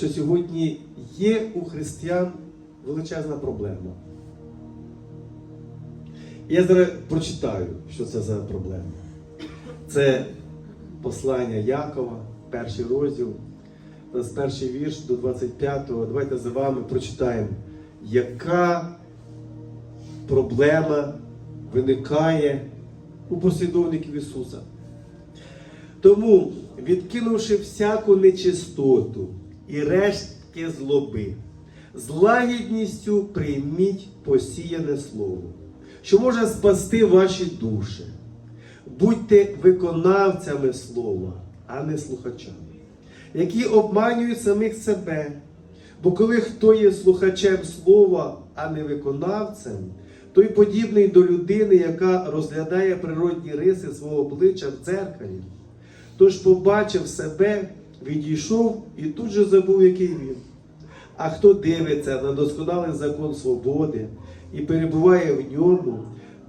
що сьогодні є у християн величезна проблема. Я зараз прочитаю, що це за проблема. Це послання Якова, перший розділ, з перший вірш до 25-го. Давайте за вами прочитаємо, яка проблема виникає у послідовників Ісуса. Тому, відкинувши всяку нечистоту і рештки злоби, з лагідністю прийміть посіяне слово, що може спасти ваші душі. Будьте виконавцями слова, а не слухачами, які обманюють самих себе. Бо коли хто є слухачем слова, а не виконавцем, той подібний до людини, яка розглядає природні риси свого обличчя в дзеркалі. Тож побачив себе, відійшов і тут же забув, який він. А хто дивиться на досконалий закон свободи і перебуває в ньому,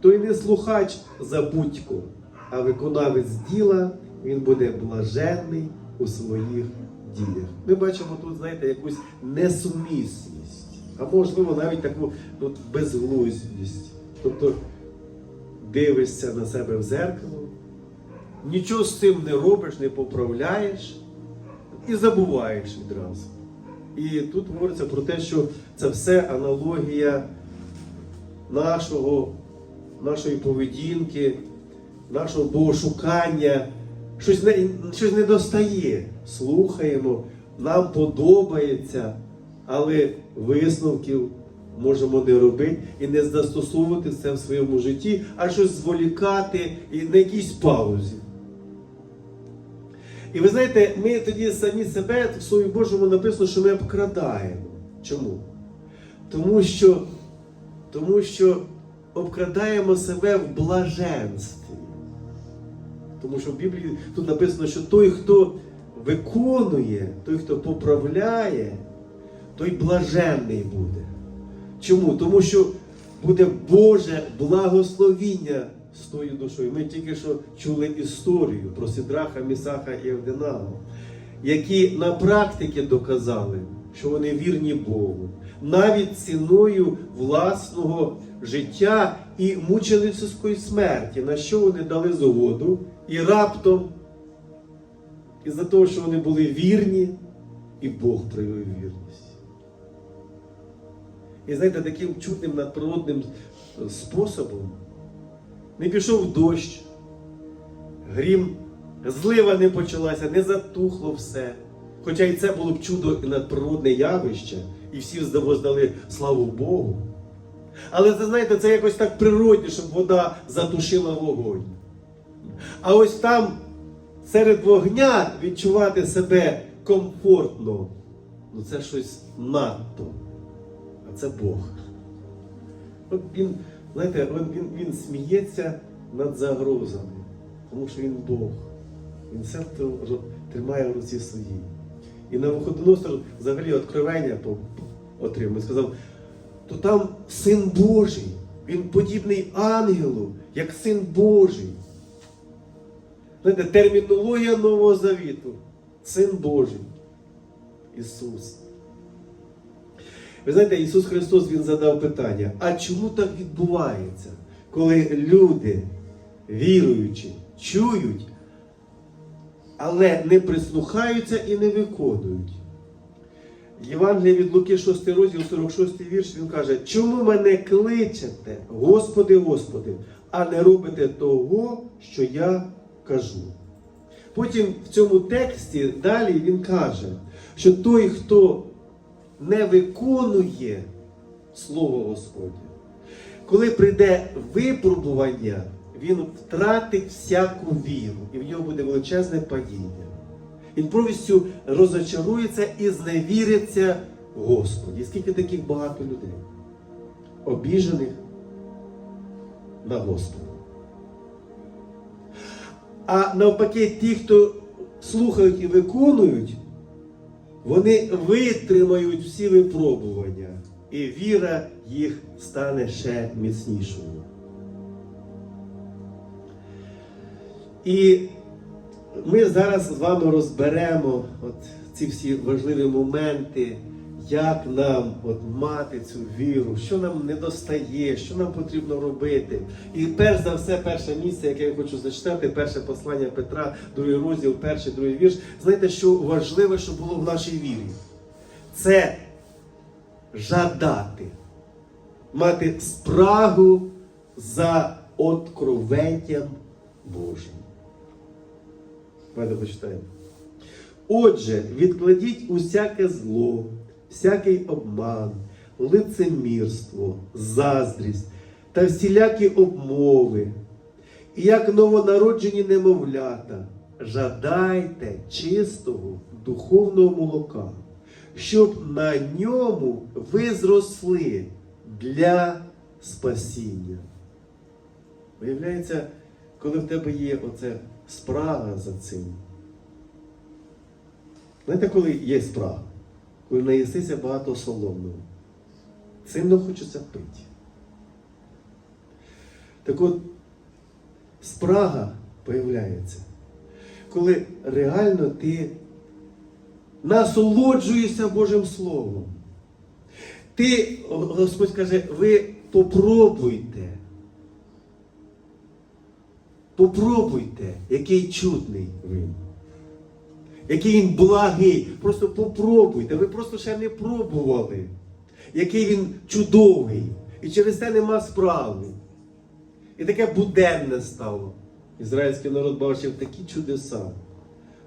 той не слухач забудько, а виконавець діла, він буде блаженний у своїх діях. Ми бачимо тут, знаєте, якусь несумісність, а можливо навіть таку от, безглуздість. Тобто дивишся на себе в зеркало, нічого з цим не робиш, не поправляєш і забуваєш відразу. І тут говориться про те, що це все аналогія нашого, нашої поведінки, нашого богошукання. Щось не, щось не достає. Слухаємо, нам подобається, але висновків можемо не робити і не застосовувати це в своєму житті, а щось зволікати і на якійсь паузі. І ви знаєте, ми тоді самі себе в Слові Божому написано, що ми обкрадаємо. Чому? Тому що, тому що обкрадаємо себе в блаженстві. Тому що в Біблії тут написано, що той, хто виконує, той, хто поправляє, той блаженний буде. Чому? Тому що буде Боже благословіння з тою душою. Ми тільки що чули історію про Сидраха, Місаха і Евденаго, які на практиці доказали, що вони вірні Богу, навіть ціною власного життя і мученицької смерті, на що вони дали згоду, і раптом, із-за того, що вони були вірні, і Бог проявив вірність. І знаєте, таким чудним надприродним способом не пішов дощ, грім, злива не почалася, не затухло все. Хоча і це було б чудо і надприродне явище, і всі воздали славу Богу. Але це, знаєте, це якось так природні, щоб вода затушила вогонь. А ось там серед вогня відчувати себе комфортно, ну це щось надто. А це Бог. От він, знаєте, він, він, він сміється над загрозами, тому що він Бог. Він все тримає в руці своїй. І на виходоносор взагалі откровення отримав. Сказав, то там син Божий, він подібний ангелу, як син Божий. Знаєте, термінологія Нового Завіту. Син Божий. Ісус. Ви знаєте, Ісус Христос Він задав питання, а чому так відбувається, коли люди, віруючи, чують, але не прислухаються і не виконують? Євангелія від Луки 6 розділ 46 вірш, він каже, чому мене кличете, Господи, Господи, а не робите того, що я кажу. Потім в цьому тексті далі він каже, що той, хто не виконує Слово Господнє, коли прийде випробування, він втратить всяку віру, і в нього буде величезне падіння. Він повністю розочарується і зневіриться Господі. Скільки таких багато людей, обіжених на Господа. А навпаки, ті, хто слухають і виконують, вони витримають всі випробування, і віра їх стане ще міцнішою. І ми зараз з вами розберемо от ці всі важливі моменти, як нам от мати цю віру, що нам не достає, що нам потрібно робити. І перш за все, перше місце, яке я хочу зачитати, перше послання Петра, другий розділ, перший, другий вірш. Знаєте, що важливе, що було в нашій вірі? Це жадати, мати спрагу за откровенням Божим. Давайте почитаємо. Отже, відкладіть усяке зло, всякий обман, лицемірство, заздрість та всілякі обмови. І як новонароджені немовлята, жадайте чистого духовного молока, щоб на ньому ви зросли для спасіння. Виявляється, коли в тебе є оце спрага за цим. Знаєте, коли є спрага? Коли наїстися багато соломного. Сильно хочеться пити. Так от, спрага появляється, коли реально ти насолоджуєшся Божим Словом. Ти, Господь каже, ви попробуйте. Попробуйте, який чудний він. Який він благий. Просто попробуйте. Ви просто ще не пробували. Який він чудовий. І через це нема справи. І таке буденне стало. Ізраїльський народ бачив такі чудеса.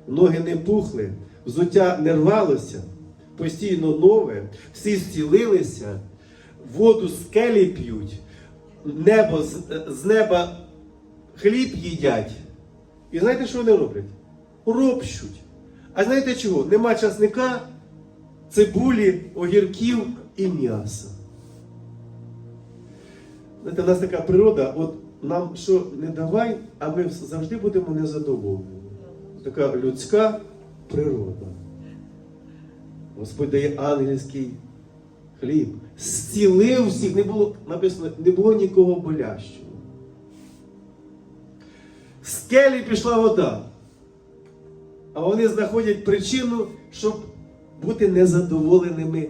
Ноги не пухли, взуття не рвалося, постійно нове, всі зцілилися, воду скелі п'ють, небо з неба хліб їдять. І знаєте, що вони роблять? Ропщуть. А знаєте чого? Нема часника, цибулі, огірків і м'яса. Знаєте, у нас така природа, от нам що не давай, а ми завжди будемо незадоволені. Така людська природа. Господь дає ангельський хліб. Зцілив всіх, не було, написано, не було нікого болящого. З скелі пішла вода. А вони знаходять причину, щоб бути незадоволеними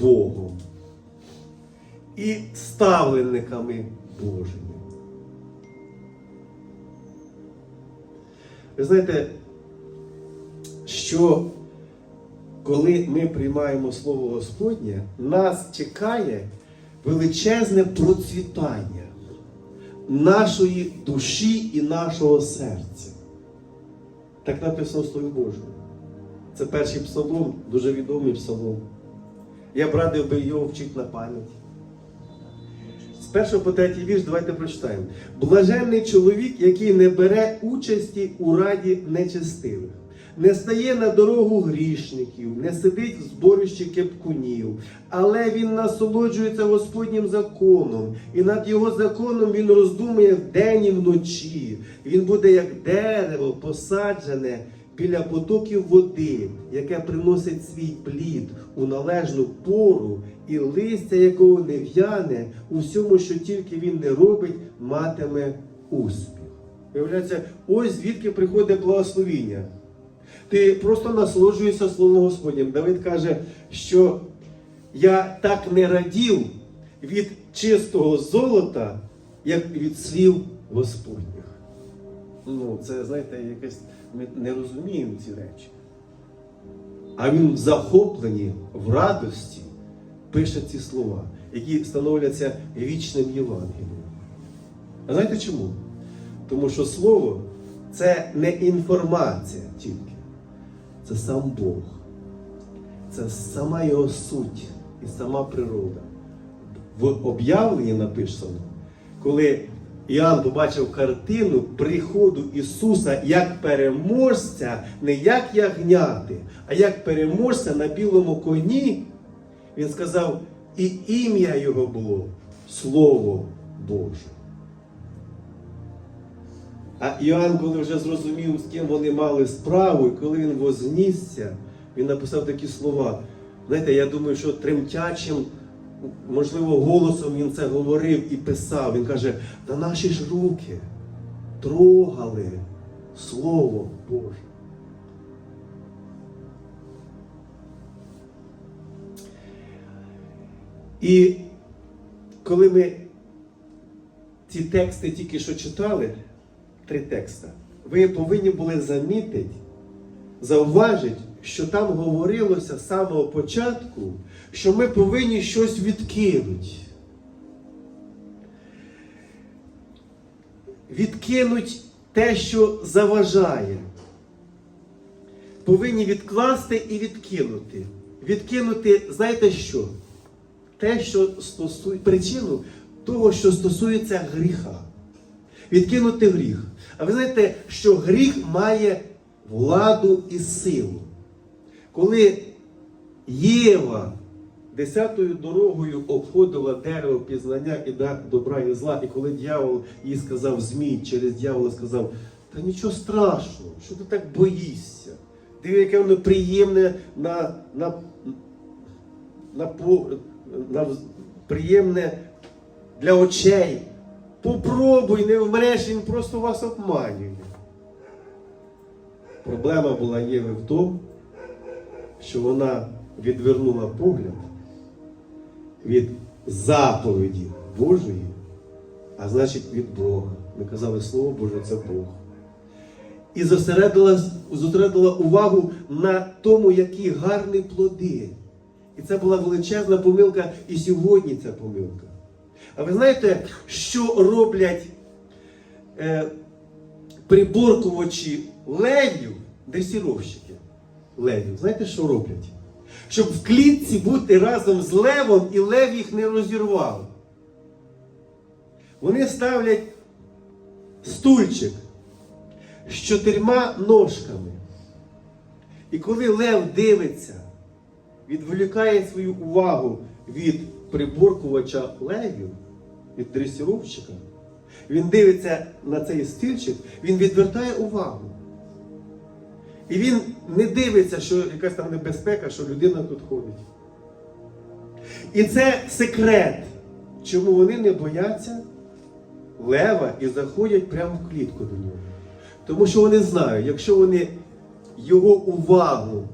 Богом і ставленниками Божими. Ви знаєте, що коли ми приймаємо Слово Господнє, нас чекає величезне процвітання нашої душі і нашого серця. Так написано в Слові Божому. Це перший псалом, дуже відомий псалом. Я б радив би його вчити на пам'ять. З першого по третій вірш давайте прочитаємо. Блаженний чоловік, який не бере участі у раді нечестивих, не стає на дорогу грішників, не сидить в зборищі кепкунів, але він насолоджується Господнім законом, і над його законом він роздумує вдень і вночі. Він буде як дерево, посаджене біля потоків води, яке приносить свій плід у належну пору, і листя якого не в'яне, у всьому, що тільки він не робить, матиме успіх. Виявляється, ось звідки приходить благословіння. Ти просто насолоджуєшся Словом Господнім. Давид каже, що я так не радів від чистого золота, як від слів Господніх. Ну, це, знаєте, якесь ми не розуміємо ці речі. А він в захопленні, в радості пише ці слова, які становляться вічним Євангелієм. А знаєте чому? Тому що слово це не інформація тільки, це сам Бог, це сама його суть і сама природа. В об'явленні написано, коли Іоанн побачив картину приходу Ісуса як переможця, не як ягняти, а як переможця на білому коні, він сказав, і ім'я його було Слово Боже. А Іоанн, коли вже зрозумів, з ким вони мали справу, і коли він вознісся, він написав такі слова. Знаєте, я думаю, що тремтячим, можливо, голосом він це говорив і писав. Він каже: та наші ж руки трогали Слово Боже. І коли ми ці тексти тільки що читали, три текста, ви повинні були замітити, зауважити, що там говорилося з самого початку, що ми повинні щось відкинути. Відкинуть те, що заважає. Повинні відкласти і відкинути. Відкинути, знаєте що? Те, що стосує причину того, що стосується гріха. Відкинути гріх. А ви знаєте, що гріх має владу і силу. Коли Єва десятою дорогою обходила дерево пізнання і добра і зла, і коли дьявол їй сказав Змій, через дьявола сказав, та нічого страшного, що ти так боїшся? Диви, яке воно приємне на, на, на, на, вз- приємне для очей. Попробуй, не вмреш, він просто вас обманює. Проблема була Єви в тому, що вона відвернула погляд від заповіді Божої, а значить від Бога. Ми казали, Слово Боже це Бог. І зосередила, зосередила увагу на тому, які гарні плоди. І це була величезна помилка, і сьогодні ця помилка. А ви знаєте, що роблять е, приборкувачі левів, дресіровщики левів? Знаєте, що роблять? Щоб в клітці бути разом з левом і лев їх не розірвав. Вони ставлять стульчик з чотирма ножками. І коли лев дивиться, відволікає свою увагу від приборкувача левів, від дресіровщика, він дивиться на цей стільчик, він відвертає увагу. І він не дивиться, що якась там небезпека, що людина тут ходить. І це секрет, чому вони не бояться лева і заходять прямо в клітку до нього. Тому що вони знають, якщо вони його увагу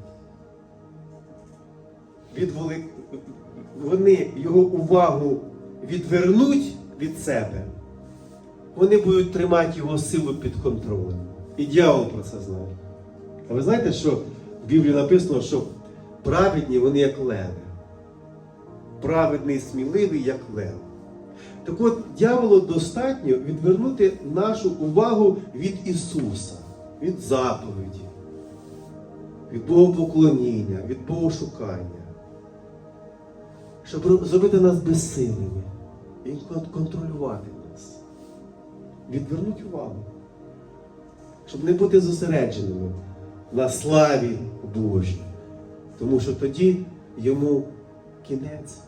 відволи... вони його увагу відвернуть від себе, вони будуть тримати його силу під контролем. І дьявол про це знає. А ви знаєте, що в Біблії написано, що праведні вони як леви. Праведний сміливий, як лев. Так от, дьяволу достатньо відвернути нашу увагу від Ісуса, від заповіді, від Богопоклоніння, від Богошукання, щоб зробити нас безсилими і контролювати нас. Відвернути увагу, щоб не бути зосередженими на славі Божій. Тому що тоді йому кінець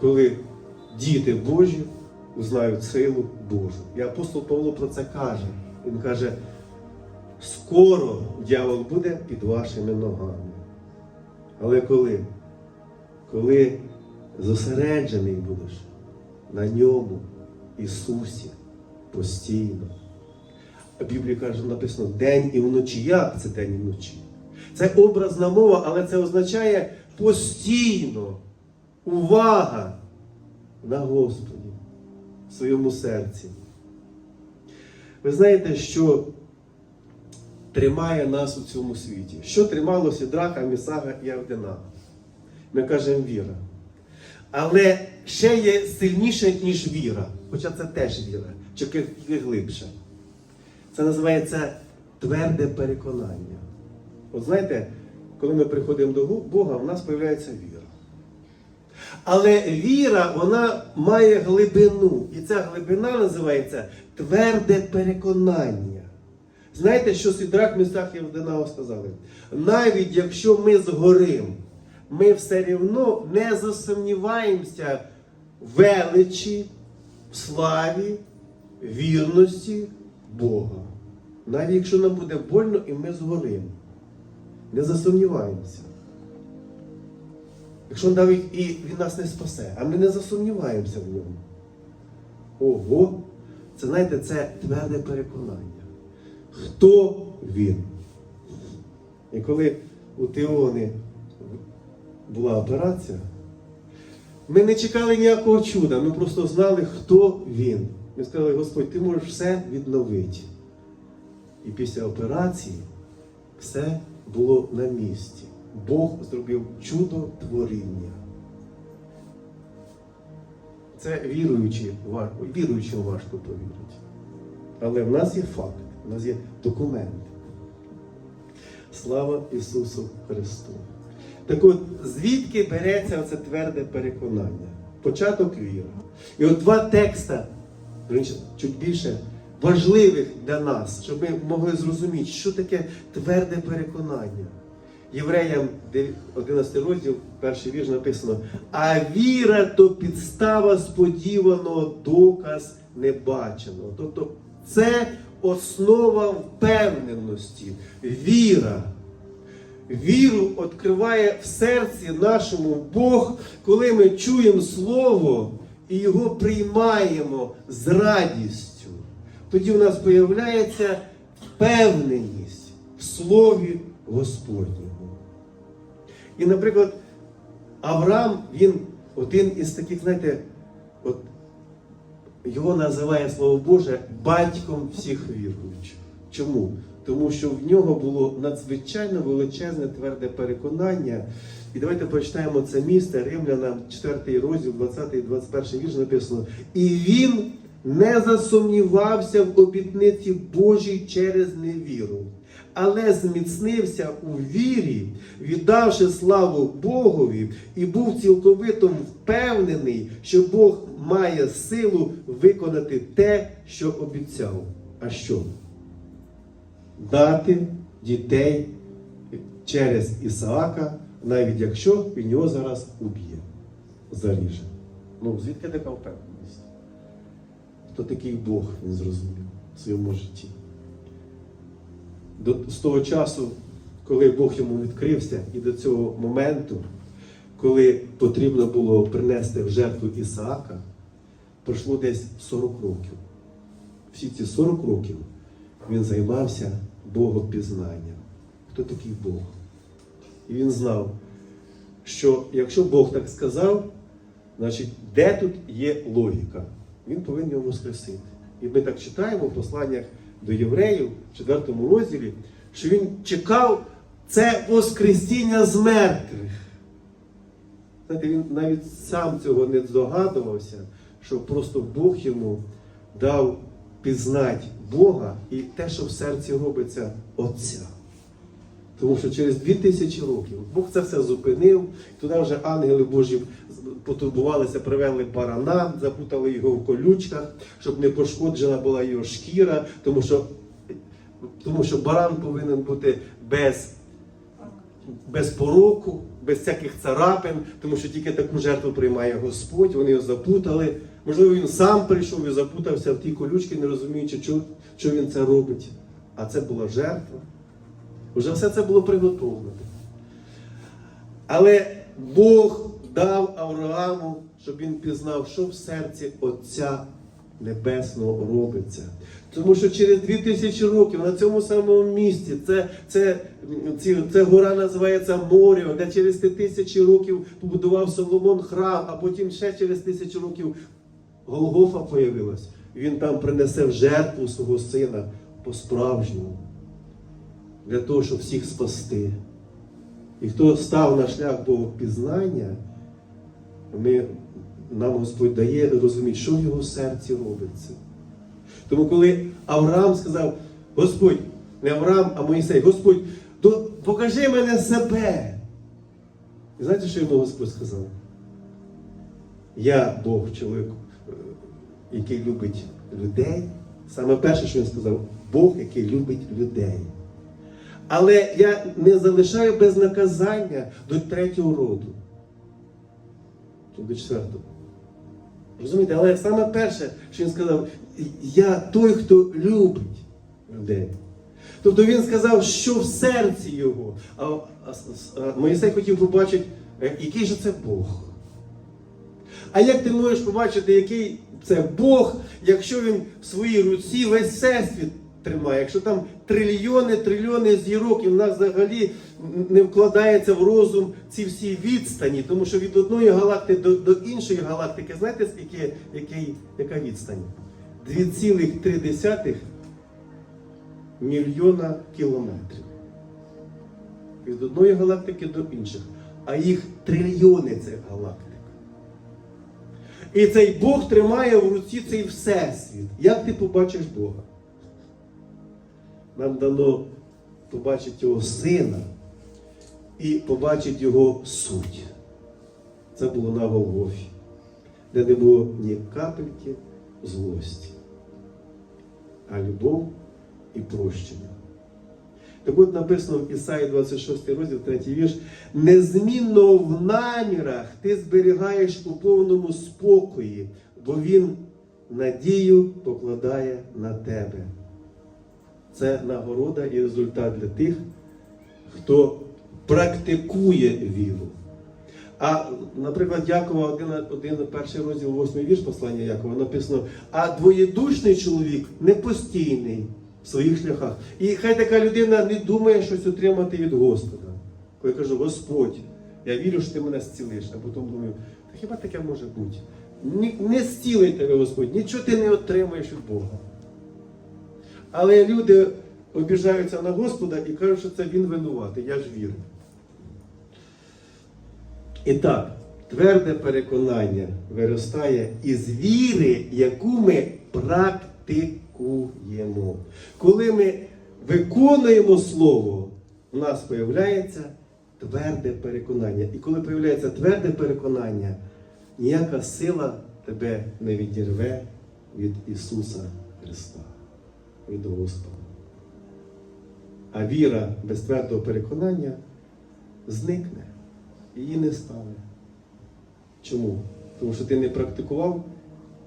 коли діти Божі узнають силу Божу. І апостол Павло про це каже. Він каже, скоро дьявол буде під вашими ногами. Але коли? Коли зосереджений будеш на ньому, Ісусі, постійно. А Біблія каже, написано день і вночі. Як це день і вночі? Це образна мова, але це означає постійно увага на Господі в своєму серці. Ви знаєте, що тримає нас у цьому світі? Що тримало Сідраха, Місага і Авдена? Ми кажемо віра. Але ще є сильніше, ніж віра, хоча це теж віра, тільки глибше. Це називається тверде переконання. От знаєте, коли ми приходимо до Бога, в нас з'являється віра. Але віра, вона має глибину. І ця глибина називається тверде переконання. Знаєте, що Сідрак Місах і Авденаго сказали? Навіть якщо ми згорим, ми все рівно не засумніваємося в величі, в славі, вірності Бога. Навіть якщо нам буде больно і ми згоримо. Не засумніваємося. Якщо навіть і він нас не спасе, а ми не засумніваємося в ньому. Ого! Це знаєте, це тверде переконання. Хто він? І коли у Теони була операція, Ми не чекали ніякого чуда, ми просто знали, хто він. Ми сказали, Господь, ти можеш все відновити. І після операції все було на місці. Бог зробив чудо творіння. Це віруючі, віруючим важко повірити. Але в нас є факт, в нас є документи. Слава Ісусу Христу! Так от, звідки береться це тверде переконання? Початок віри. І от два текста, чуть більше, важливих для нас, щоб ми могли зрозуміти, що таке тверде переконання. Євреям 11 розділ, перший вірш написано: А віра то підстава сподіваного, доказ небаченого. Тобто це основа впевненості, віра. Віру відкриває в серці нашому Бог, коли ми чуємо Слово і його приймаємо з радістю. Тоді в нас з'являється впевненість в Слові Господньому. І, наприклад, Авраам, він один із таких, знаєте, от його називає Слово Боже батьком всіх віруючих. Чому? Тому що в нього було надзвичайно величезне тверде переконання. І давайте прочитаємо це місце Римлянам, 4 розділ, 20 і 21 вірш написано. І він не засумнівався в обітниці Божій через невіру, але зміцнився у вірі, віддавши славу Богові, і був цілковито впевнений, що Бог має силу виконати те, що обіцяв. А що? Дати дітей через Ісаака, навіть якщо він його зараз уб'є, заріже. Ну, звідки така впевненість? Хто такий Бог, він зрозумів в своєму житті. До, з того часу, коли Бог йому відкрився, і до цього моменту, коли потрібно було принести в жертву Ісаака, пройшло десь 40 років. Всі ці 40 років він займався богопізнанням. Хто такий Бог? І він знав, що якщо Бог так сказав, значить, де тут є логіка? Він повинен його воскресити. І ми так читаємо в посланнях до євреїв в 4 розділі, що він чекав це Воскресіння з мертвих. Знаєте, він навіть сам цього не здогадувався, що просто Бог йому дав пізнати Бога і те, що в серці робиться Отця. Тому що через дві тисячі років Бог це все зупинив, туди вже ангели Божі потурбувалися, привели барана, запутали його в колючках, щоб не пошкоджена була його шкіра, тому що, тому що баран повинен бути без, без пороку, без всяких царапин, тому що тільки таку жертву приймає Господь, вони його запутали. Можливо, він сам прийшов і запутався в тій колючці, не розуміючи, що, він це робить. А це була жертва. Уже все це було приготовлено. Але Бог дав Аврааму, щоб він пізнав, що в серці Отця Небесного робиться. Тому що через 2000 років на цьому самому місці це, це, ці, це гора називається Моріо, де через тисячі років побудував Соломон храм, а потім ще через тисячу років Голгофа появилась. Він там принесе в жертву свого сина по-справжньому для того, щоб всіх спасти. І хто став на шлях Богопізнання, ми, нам Господь дає розуміти, що в його серці робиться. Тому коли Авраам сказав, Господь, не Авраам, а Моїсей, Господь, то покажи мене себе. І знаєте, що йому Господь сказав? Я Бог, чоловік, е, який любить людей. Саме перше, що він сказав, Бог, який любить людей. Але я не залишаю без наказання до третього роду. До четвертого. Розумієте, але саме перше, що він сказав, я той, хто любить людей. Тобто він сказав, що в серці його. А, а, а Моїсей хотів побачити, який же це Бог. А як ти можеш побачити, який це Бог, якщо він в своїй руці весь всесвіт тримає. Якщо там трильйони, трильйони зірок, і в нас взагалі не вкладається в розум ці всі відстані, тому що від одної галактики до, до іншої галактики, знаєте, скільки, який, яка відстань? 2,3 мільйона кілометрів. Від одної галактики до інших. А їх трильйони цих галактик. І цей Бог тримає в руці цей всесвіт. Як ти побачиш Бога? Нам дано побачити Його сина і побачити Його суть. Це було на Голгофі, де не було ні капельки злості, а любов і прощення. Так от написано в Ісаї 26 розділ, 3 вірш. Незмінно в намірах ти зберігаєш у повному спокої, бо Він надію покладає на тебе. Це нагорода і результат для тих, хто практикує віру. А, наприклад, Якова, один, один перший розділ, восьмий вірш послання Якова написано, а двоєдушний чоловік непостійний в своїх шляхах. І хай така людина не думає щось отримати від Господа. Коли я кажу, Господь, я вірю, що ти мене зцілиш, а потім думаю, та хіба таке може бути? Не зцілить тебе Господь, нічого ти не отримаєш від Бога. Але люди обіжаються на Господа і кажуть, що це Він винуватий, я ж вірю. І так, тверде переконання виростає із віри, яку ми практикуємо. Коли ми виконуємо слово, у нас появляється тверде переконання. І коли появляється тверде переконання, ніяка сила тебе не відірве від Ісуса Христа, від Господа. А віра без твердого переконання зникне. Її не стане. Чому? Тому що ти не практикував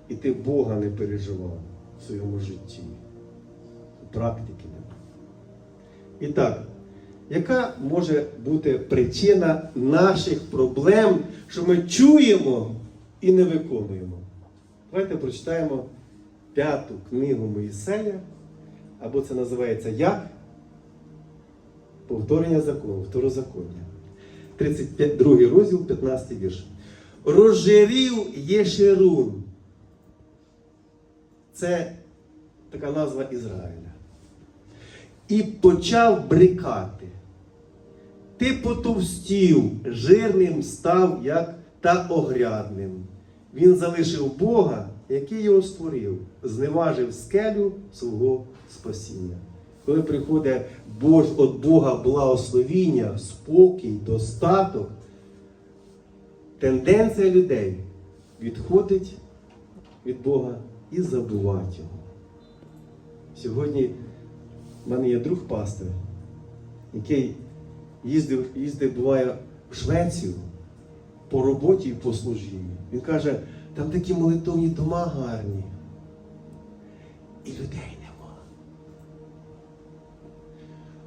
і ти Бога не переживав в своєму житті. Практики немає. І так, яка може бути причина наших проблем, що ми чуємо і не виконуємо? Давайте прочитаємо п'яту книгу Моїсея, або це називається як? Повторення закону, второзаконня. 32 розділ, 15 вірш. Розжирів Єшерун. Це така назва Ізраїля. І почав брикати. Ти потовстів, жирним став, як та огрядним. Він залишив Бога, який його створив, зневажив скелю свого спасіння. Коли приходить Бож, від Бога благословіння, спокій, достаток, тенденція людей відходить від Бога і забувати його. Сьогодні в мене є друг пастир, який їздив, їздив буває, в Швецію по роботі і по служінні. Він каже, там такі молитовні дома гарні. І людей нема.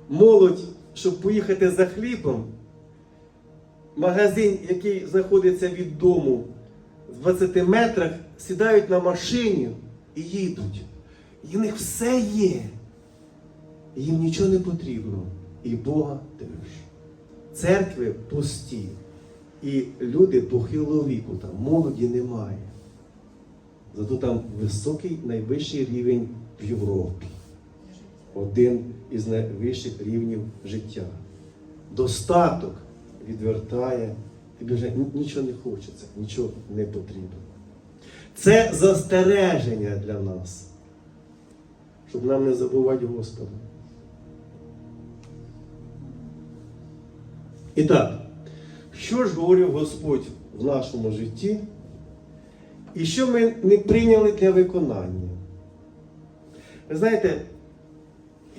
Молодь, щоб поїхати за хлібом, магазин, який знаходиться від дому 20 метрах, сідають на машині і їдуть. І в них все є. Їм нічого не потрібно. І Бога теж. Церкви пусті. І люди похилого віку, там молоді немає. Зато там високий найвищий рівень в Європі. Один із найвищих рівнів життя. Достаток відвертає, тобі вже нічого не хочеться, нічого не потрібно. Це застереження для нас, щоб нам не забувати Господа. І так, що ж говорив Господь в нашому житті, і що ми не прийняли для виконання? Ви знаєте,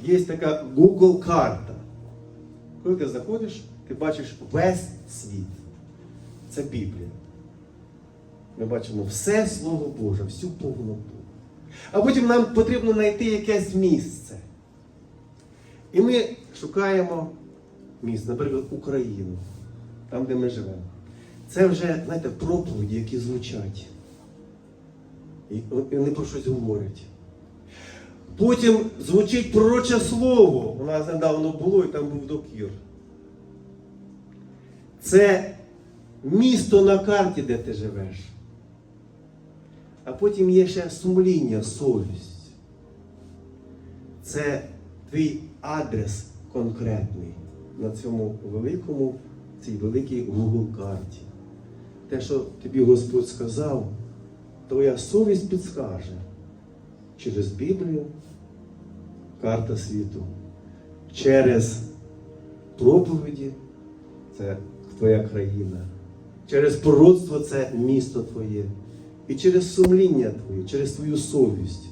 є така Google карта. Коли ти заходиш, ти бачиш весь світ. Це Біблія. Ми бачимо все Слово Боже, всю повноту. А потім нам потрібно знайти якесь місце. І ми шукаємо місце, наприклад, Україну, там, де ми живемо. Це вже, знаєте, проповіді, які звучать. І вони про щось говорять. Потім звучить пророче слово. У нас недавно було і там був докір. Це місто на карті, де ти живеш. А потім є ще сумління, совість. Це твій адрес конкретний на цьому великому, цій великій Google карті. Те, що тобі Господь сказав, твоя совість підскаже через Біблію, карта світу, через проповіді це твоя країна, через пророцтво це місто твоє, і через сумління твоє, через твою совість,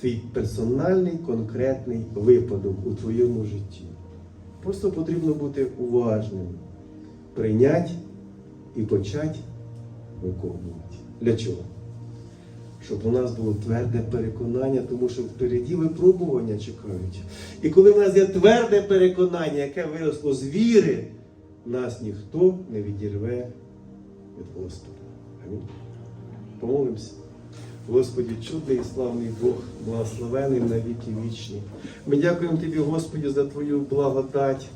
твій персональний конкретний випадок у твоєму житті. Просто потрібно бути уважним, прийняти і почати виконувати. Для чого? Щоб у нас було тверде переконання, тому що впереді випробування чекають. І коли в нас є тверде переконання, яке виросло з віри, нас ніхто не відірве від Господа. Амінь. Помолимося. Господі, чудний і славний Бог, благословений на віки вічні. Ми дякуємо Тобі, Господі, за Твою благодать,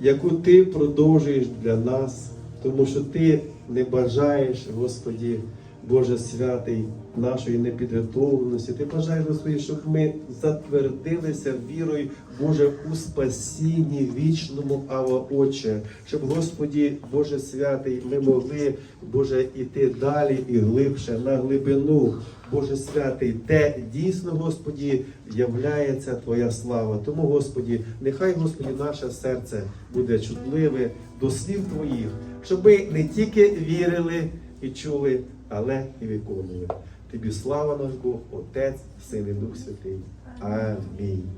яку Ти продовжуєш для нас, тому що Ти не бажаєш, Господі, Боже святий, нашої непідготовленості. Ти бажаєш, Господи, щоб ми затвердилися вірою, Боже, у спасінні вічному, Ава Отче, щоб, Господі, Боже святий, ми могли, Боже, іти далі і глибше на глибину. Боже святий, де дійсно, Господі, являється Твоя слава. Тому, Господі, нехай, Господі, наше серце буде чутливе до слів Твоїх, щоб ми не тільки вірили і чули, але і виконує Тобі слава наш Бог, Отець, Син і Дух Святий. Амінь.